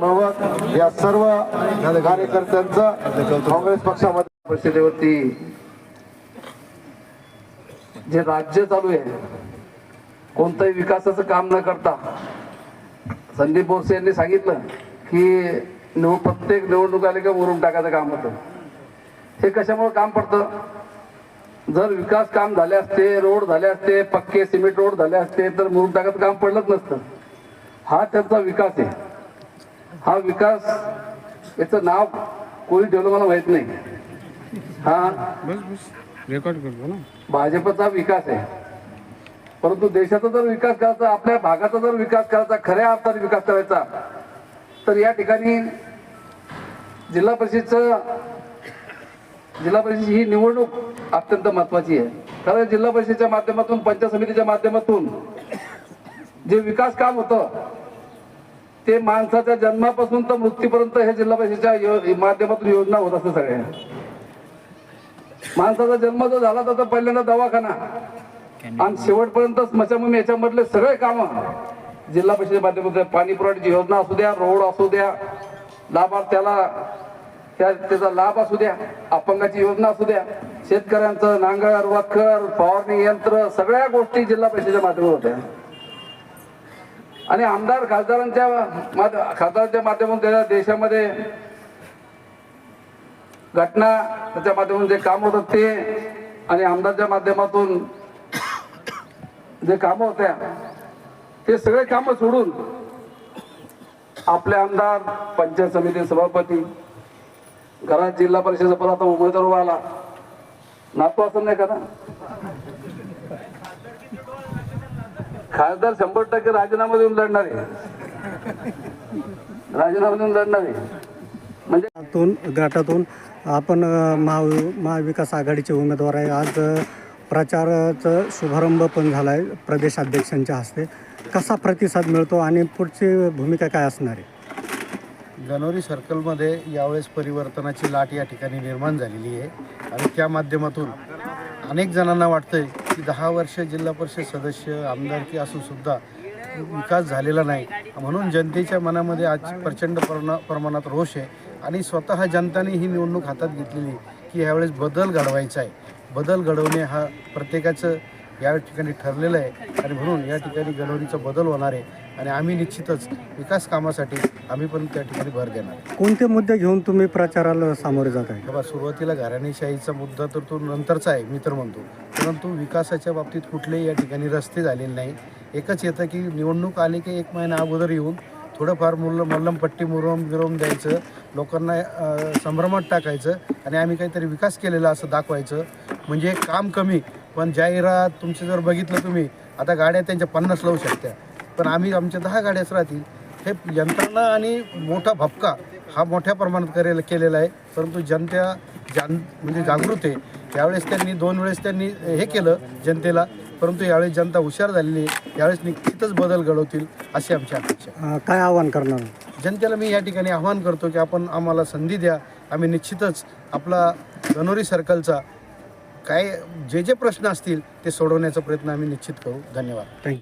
भगवत या सर्व कार्यकर्त्यांचा काँग्रेस पक्षामध्ये परिषदेवरती जे राज्य चालू आहे कोणतंही विकासाचं काम न करता संदीप बोरसे यांनी सांगितलं की निव प्रत्येक निवडणूक आले का उरून टाकायचं काम होतं. हे कशामुळे काम पडतं? जर विकास काम झाले असते रोड झाले असते पक्के सिमेंट रोड झाले असते तर मुरुम टाकायचं काम पडलंच नसतं. हा त्यांचा विकास आहे. हा विकास याचं नाव कोणी ठेवलं मला माहीत नाही. हा. रेकॉर्ड करतो ना. भाजपचा विकास आहे. परंतु देशाचा जर विकास करायचा आपल्या भागाचा जर विकास करायचा खऱ्या अर्थाने विकास करायचा तर या ठिकाणी जिल्हा परिषदचं जिल्हा परिषद ही निवडणूक अत्यंत महत्वाची आहे. कारण जिल्हा परिषदेच्या माध्यमातून पंचायत समितीच्या माध्यमातून जे विकास काम होतं ते माणसाच्या जन्मापासून तर मृत्यूपर्यंत हे जिल्हा परिषदेच्या यो- माध्यमातून योजना होत असते सगळ्या माणसाचा जन्म जो झाला तर पहिल्यांदा दवाखाना. आणि शेवटपर्यंत स्मशानभूमी याच्यामधले सगळे काम. जिल्हा परिषदेच्या माध्यमातून पाणी पुरवठ्याची योजना असू द्या रोड असू द्या लाभार्थ्याला त्या त्याचा लाभ असू द्या अपंगाची योजना असू द्या शेतकऱ्यांचं नांगर वखर फवारणी यंत्र सगळ्या गोष्टी जिल्हा परिषदेच्या माध्यमातून होत्या. आणि आमदार खासदारांच्या खासदारांच्या माध्यमातून त्याच्या देशामध्ये घटना त्याच्या माध्यमातून जे काम होतात ते आणि आमदारच्या माध्यमातून जे कामं होत्या ते सगळे कामं सोडून आपले आमदार पंचायत समिती सभापती घरात जिल्हा परिषदेचा परत आता उमेदवार उभा आला असं नाही का ना? खासदार शंभर टक्के राजीनामा देऊन लढणार आहे. राजीनामा देऊन लढणार आहे. म्हणजे तून गटातून आपण महा महाविकास आघाडीचे उमेदवार आहे. आज प्रचाराचा शुभारंभ पण झाला आहे प्रदेशाध्यक्षांच्या हस्ते. कसा प्रतिसाद मिळतो आणि पुढची भूमिका काय असणार आहे? गणोरी सर्कलमध्ये यावेळेस परिवर्तनाची लाट या ठिकाणी निर्माण झालेली आहे. आणि त्या माध्यमातून अनेक जणांना वाटतंय की दहा वर्ष जिल्हा परिषद सदस्य आमदारकी असून सुद्धा विकास झालेला नाही. म्हणून जनतेच्या मनामध्ये आज प्रचंड प्रमा प्रमाणात रोष आहे. आणि स्वतः जनताने ही निवडणूक हातात घेतलेली की यावेळेस बदल घडवायचा आहे. बदल घडवणे हा प्रत्येकाचं या ठिकाणी ठरलेलं आहे. आणि म्हणून या ठिकाणी गणोरीचा बदल होणार आहे. आणि आम्ही निश्चितच विकास कामासाठी आम्ही पण त्या ठिकाणी भर देणार आहे. कोणते मुद्दे घेऊन तुम्ही प्रचाराला सामोरे जात आहे? बाबा सुरुवातीला घराणेशाहीचा मुद्दा तर तो नंतरचा आहे मी तर म्हणतो. परंतु विकासाच्या बाबतीत कुठलेही या ठिकाणी रस्ते झालेले नाही. एकच येतं की निवडणूक आली की एक महिना अगोदर येऊन थोडंफार मुलं मल्लमपट्टी मुरवून बिरवून द्यायचं लोकांना अं, संभ्रमात टाकायचं आणि आम्ही काहीतरी विकास केलेला असं दाखवायचं. म्हणजे काम कमी पण जाहिरात तुमचं जर बघितलं तुम्ही आता गाड्या त्यांच्या पन्नास लावू शकत्या. पण आम्ही आमच्या दहा गाड्याच राहतील हे यंत्रणा आणि मोठा भपका हा मोठ्या प्रमाणात करेल केलेला आहे. परंतु जनता जान म्हणजे जागृत आहे. यावेळेस त्यांनी दोन वेळेस त्यांनी हे केलं जनतेला. परंतु यावेळेस जनता हुशार झालेली आहे. यावेळेस निश्चितच बदल घडवतील अशी आमची अपेक्षा काय आव्हान करणार? जनतेला मी या ठिकाणी आव्हान करतो की आपण आम्हाला संधी द्या. आम्ही निश्चितच आपला गणोरी सर्कलचा काय जे जे प्रश्न असतील ते सोडवण्याचा प्रयत्न आम्ही निश्चित करू. धन्यवाद. थँक्यू